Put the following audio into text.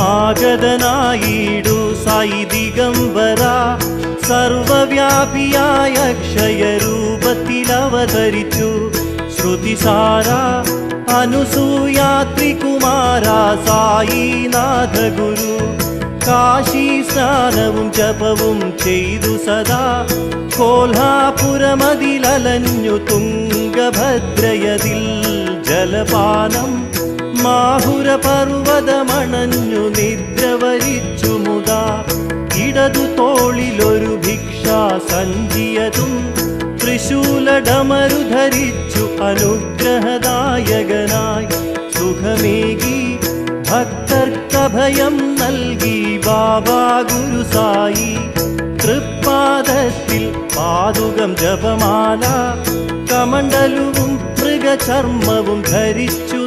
ആഗതനായിടു സായി ദിഗംബര സർവവ്യാപിയായ ക്ഷയരൂപത്തിലവതരിച്ചു ശ്രുതിസാര അനുസൂയാത്രികുമാര സായിനാഥ ഗുരു കാശി സ്നാനവും ജപവും ചെയ്തു സദാ. കോൽഹാപുരമതിലലഞ്ഞു തുംഗഭദ്രയതിൽ ജലപാനം മാഹുര പർവതമണഞ്ഞു നിദ്രവരിച്ചു മുതാ. ഇടതു തോളിലൊരു ഭിക്ഷാ സഞ്ചിയതും തൃശൂലടമരു ധരിച്ചു അനുഗ്രഹദായകനായി. സുഖമേകി ഭക്തർക്കഭയം നൽകി ബാബാ ഗുരുസായി തൃപ്പാദത്തിൽ പാതുകം ജപമാല കമണ്ടലുവും മൃഗചർമ്മവും ധരിച്ചു